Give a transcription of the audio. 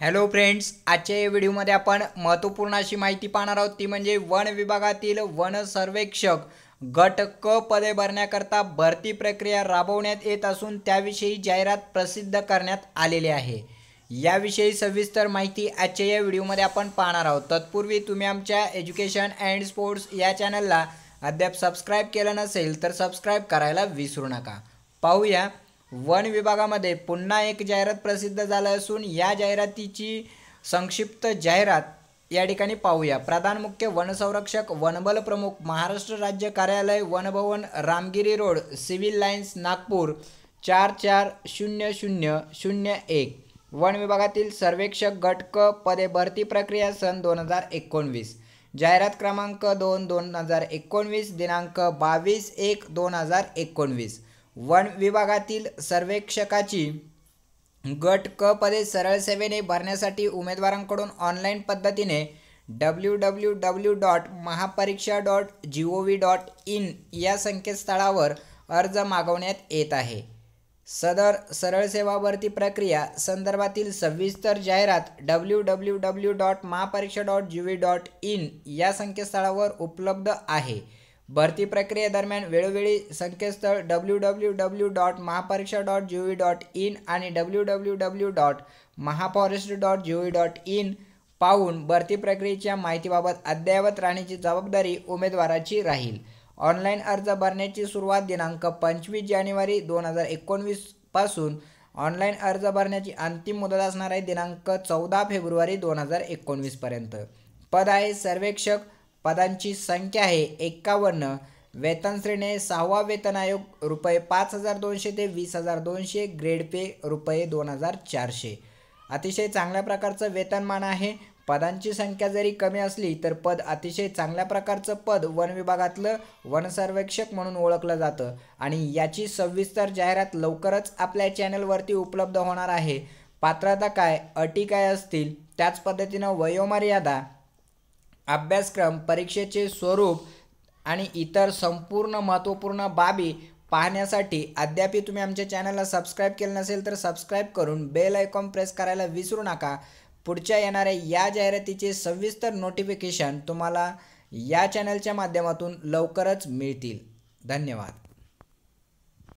Hello friends आजच्या या व्हिडिओमध्ये आपण महत्त्वपूर्ण अशी माहिती पाहणार आहोत. ती म्हणजे वन विभागातील वन सर्वेक्षक गट क पदे भरण्याकरता भरती प्रक्रिया राबवण्यात येत असून त्याविषयी जाहिरात प्रसिद्ध करण्यात आलेली आहे. याविषयी सविस्तर माहिती आजच्या या व्हिडिओमध्ये आपण पाहणार आहोत. तत्पूर्वी तुम्ही आमच्या एज्युकेशन अँड स्पोर्ट्स या चॅनलला अद्याप सबस्क्राईब केलं नसेल तर सबस्क्राईब करायला विसरू नका. पाहूया वन विभागामध्ये पुन्हा एक जाहिरात प्रसिद्ध झालं असून या जाहिरातीची संक्षिप्त जाहिरात या ठिकाणी पाहूया. प्रधान मुख्य वनसंरक्षक वनबल प्रमुख महाराष्ट्र राज्य कार्यालय Vanbhavan Ramgiri road civil lines Nagpur चार चार शून्य शून्य शून्य एक. वन विभागातील सर्वेक्षक गटक पदे भरती प्रक्रिया सन दोन हजार एकोणवीस. जाहिरात क्रमांक दोन दोन हजार एकोणवीस दिनांक बावीस एक दोन हजार एकोणवीस. वन विभागातील सर्वेक्षकाची गट क पदे सरळ सेवेने भरण्यासाठी उमेदवारांकडून ऑनलाईन पद्धतीने W W W dot Mahapariksha dot G O V dot in या संकेतस्थळावर अर्ज मागवण्यात येत आहे. सदर सरळ सेवा भरती प्रक्रिया संदर्भातील सविस्तर जाहिरात W W W dot Mahapariksha dot G V dot in या संकेतस्थळावर उपलब्ध आहे. भरती प्रक्रियेदरम्यान वेळोवेळी संकेतस्थळ W W W dot Mahapariksha dot G V dot in आणि W W W dot Mahaforest dot G V dot in पाहून भरती प्रक्रियेच्या माहितीबाबत अद्ययावत राहण्याची जबाबदारी उमेदवाराची राहील. ऑनलाईन अर्ज भरण्याची सुरुवात दिनांक पंचवीस जानेवारी दोन हजार एकोणवीसपासून ऑनलाईन अर्ज भरण्याची अंतिम मुदत असणार आहे दिनांक चौदा फेब्रुवारी दोन हजार एकोणवीसपर्यंत पद आहे सर्वेक्षक पदांची संख्या आहे एक्कावन्न वेतन श्रेणी सहावा वेतन आयोग रुपये पाच हजार दोनशे ते वीस हजार दोनशे ग्रेड पे रुपये दोन हजार चारशे. अतिशय चांगल्या प्रकारचं वेतनमान आहे. पदांची संख्या जरी कमी असली तर पद अतिशय चांगल्या प्रकारचं पद वन विभागातलं वनसर्वेक्षक म्हणून ओळखलं जातं. आणि याची सविस्तर जाहिरात लवकरच आपल्या चॅनलवरती उपलब्ध होणार आहे. पात्रता काय अटी काय असतील त्याच पद्धतीनं वयोमर्यादा अभ्यासक्रम परीक्षेचे स्वरूप आणि इतर संपूर्ण महत्त्वपूर्ण बाबी पाहण्यासाठी अद्याप तुम्ही आमच्या चॅनलला सबस्क्राईब केलं नसेल तर सबस्क्राईब करून बेल आयकॉन प्रेस करायला विसरू नका. पुढच्या येणाऱ्या या जाहिरातीचे सविस्तर नोटिफिकेशन तुम्हाला या चॅनलच्या माध्यमातून लवकरच मिळतील. धन्यवाद.